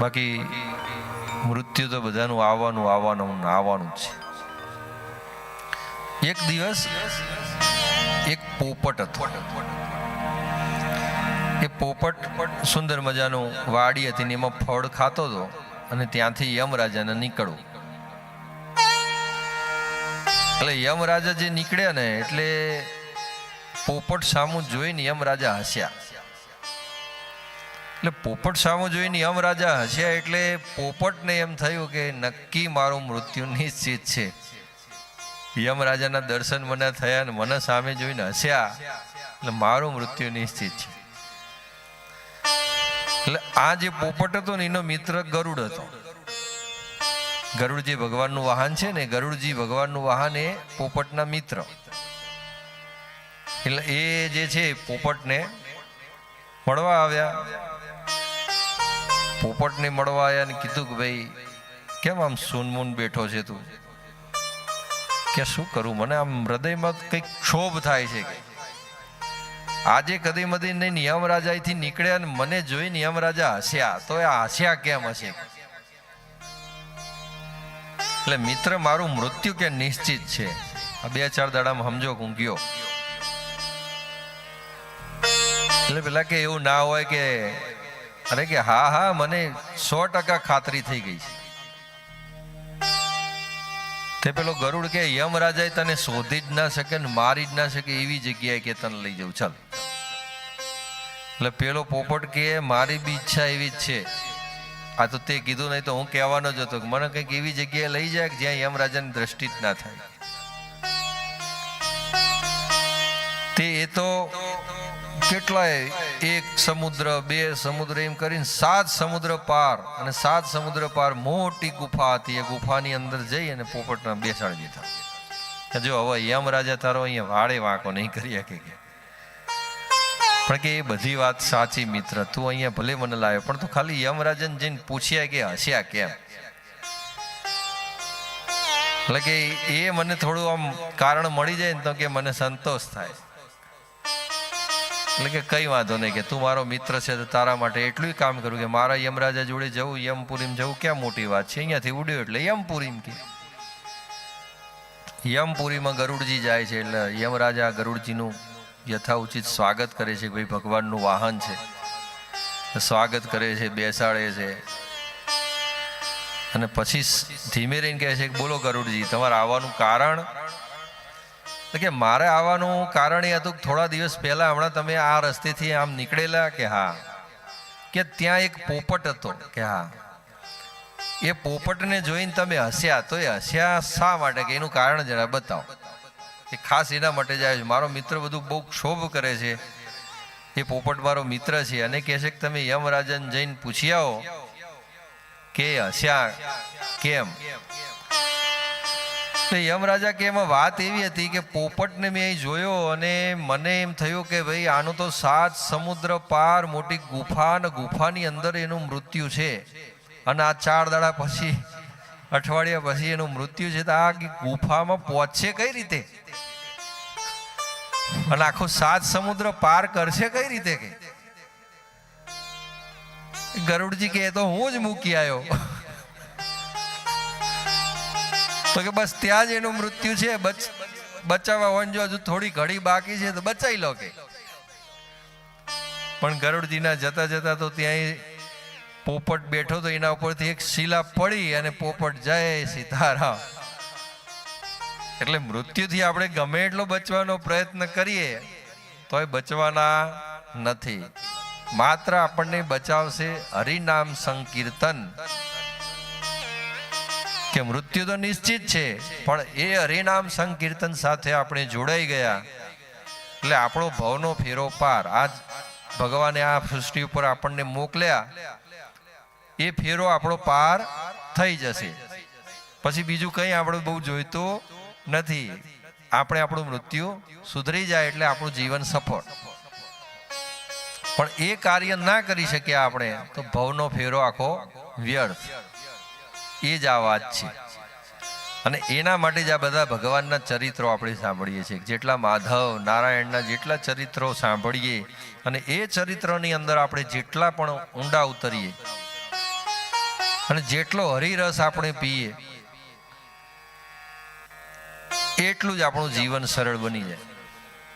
બાકી મૃત્યુ તો બધાનું આવવાનું આવવાનું આવવાનું છે. એક દિવસ એક પોપટ હતો. એ પોપટ સુંદર મજાનું વાડી હતી ને એમાં ફળ ખાતો હતો અને ત્યાંથી યમરાજાને નીકળવું એટલે યમરાજા જે નીકળ્યા ને એટલે પોપટ સામું જોઈને યમરાજા હસ્યા. એટલે પોપટ સામો જોઈને યમરાજા હસ્યા એટલે પોપટને એમ થયું કે નક્કી મારું મૃત્યુ નિશ્ચિત છે. યમરાજાના દર્શન મને થયા ને મને સામે જોઈને હસ્યા. એટલે મારું મૃત્યુ નિશ્ચિત છે. એટલે આ જે પોપટ હતો ને એનો મિત્ર ગરુડ હતો. ગરુડજી ભગવાનનું વાહન છે ને ગરુડજી ભગવાનનું વાહન એ પોપટના મિત્ર. એટલે એ જે છે પોપટને મળવા આવ્યા. પોપટને મળવા આવ્યા ને કીધું કે ભાઈ, કેમ આમ સૂનમૂન બેઠો છે તું? કે શું કરું? મને આમ હૃદયમાં કંઈક ક્ષોભ થાય છે. આજે કદી મદી નહીં, નિયમ રાજા અહીંથી નીકળ્યા મને જોઈ નિયમ રાજા હસ્યા. તો એ હસ્યા કેમ હશે? એટલે મિત્ર, મારું મૃત્યુ કે નિશ્ચિત છે? આ બે ચાર દાડામાં સમજો હું ગયો એટલે પેલા કે એવું ના હોય કે અરે કે હા હા, મને સો ટકા ખાતરી થઈ ગઈ છે. તે પેલો ગરુડ કે યમ રાજાએ તને શોધી જ ના શકે ને મારી જ ના શકે એવી જગ્યાએ કે તને લઈ જવું ચાલ. એટલે પેલો પોપટ કે, મારી બી ઈચ્છા એવી જ છે. આ તો તે કીધું નહીં તો હું કહેવાનો જ હતો કે, મને કંઈક એવી જગ્યાએ લઈ જાય કે જ્યાં યમ રાજાની દ્રષ્ટિ જ ના થાય. તે એ તો કેટલાય એક સમુદ્ર, બે સમુદ્ર એમ કરીને સાત સમુદ્ર પાર અને સાત સમુદ્ર પાર મોટી ગુફા હતી. એ ગુફાની અંદર જઈ અને પોપટના બેસાડી દીધા. જો હવે યમ રાજા તારો અહીંયા વાળે વાંકો નહીં કરી શકે કે. પણ કે એ બધી વાત સાચી મિત્ર, તું અહીંયા ભલે મને લાવ્યો, પણ તું ખાલી યમરાજન જઈને પૂછ્યા કે હસ્યા કેમ? એટલે કે એ મને થોડું આમ કારણ મળી જાય ને તો કે મને સંતોષ થાય. એટલે કે કઈ વાંધો નહીં કે તું મારો મિત્ર છે તો તારા માટે એટલું કામ કરું કે મારા યમરાજા જોડે જવું, યમપુરીમ જવું, ક્યાં મોટી વાત છે? અહીંયાથી ઉડ્યો એટલે યમપુરીમ કે. યમપુરીમાં ગરુડજી જાય છે એટલે યમરાજા ગરુડજીનું યથાઉચિત સ્વાગત કરે છે ભાઈ ભગવાનનું વાહન છે. સ્વાગત કરે છે, બેસાડે છે. અને પછી ધીમે રહીને કહે છે કે બોલો ગરુડજી, તમારે આવવાનું કારણ તો કે મારે આવવાનું કારણ એ હતું કે થોડા દિવસ પહેલા હમણાં તમે આ રસ્તેથી આમ નીકળેલા કે હા, કે ત્યાં એક પોપટ હતો કે હા. એ પોપટને જોઈને તમે હસ્યા, તો એ હસ્યા શા માટે? કે એનું કારણ જરા બતાવો. એ ખાસ એના માટે જાય છે. મારો મિત્ર બધું બહુ ક્ષોભ કરે છે. એ પોપટ મારો મિત્ર છે અને કહે છે કે તમે યમરાજન જઈને પૂછી આવો કે હસ્યા કેમ? તો યમરાજા કે એમાં વાત એવી હતી કે પોપટને મેં અહીં જોયો અને મને એમ થયું કે ભાઈ આનું તો સાત સમુદ્ર પાર મોટી ગુફા અને ગુફાની અંદર એનું મૃત્યુ છે. અને આ ચાર દાડા પછી, અઠવાડિયા પછી એનું મૃત્યુ છે. તો આ ગુફામાં પહોંચશે કઈ રીતે? અને આખો સાત સમુદ્ર પાર કરશે કઈ રીતે કે? ગરુડજી કે તો હું જ મૂકી આવ્યો. તો કે બસ ત્યાં જ એનું મૃત્યુ છે, બચ, બચાવવા હોય જો હજુ થોડી ઘડી બાકી છે તો બચાવી લો કે. પણ ગરુડજીના જતા જતા તો ત્યાં પોપટ બેઠો તો એના ઉપરથી એક શિલા પડી અને પોપટ જય સીતારામ. એટલે મૃત્યુથી આપણે ગમે એટલો બચવાનો પ્રયત્ન કરીએ, તોય બચવાના નથી. માત્ર આપણને બચાવશે હરિનામ સંકીર્તન. કે મૃત્યુ તો નિશ્ચિત છે, પણ એ હરિનામ સંકીર્તન સાથે આપણે જોડાઈ ગયા. એટલે આપણો ભવનો ફેરો પાર. આજ ભગવાને આ સૃષ્ટિ ઉપર આપણને મોકલ્યા. એ ફેરો આપણો પાર થઈ જશે. પછી બીજું કંઈ આપણે બહુ જોઈતું નથી. આપણે આપણું મૃત્યુ સુધરી જાય એટલે આપણું જીવન સફળ. પણ એ કાર્ય ના કરી શક્યા આપણે, તો ભવનો ફેરો આખો વ્યર્થ. એ જ આ વાત છે. અને એના માટે જ આ બધા ભગવાનના ચરિત્રો આપણે સાંભળીએ છીએ. જેટલા માધવ, નારાયણના જેટલા ચરિત્રો સાંભળીએ અને એ ચરિત્રની અંદર આપણે જેટલા પણ ઊંડા ઉતરીએ અને જેટલો હરિરસ આપણે પીએ, એટલું જ આપણું જીવન સરળ બની જાય.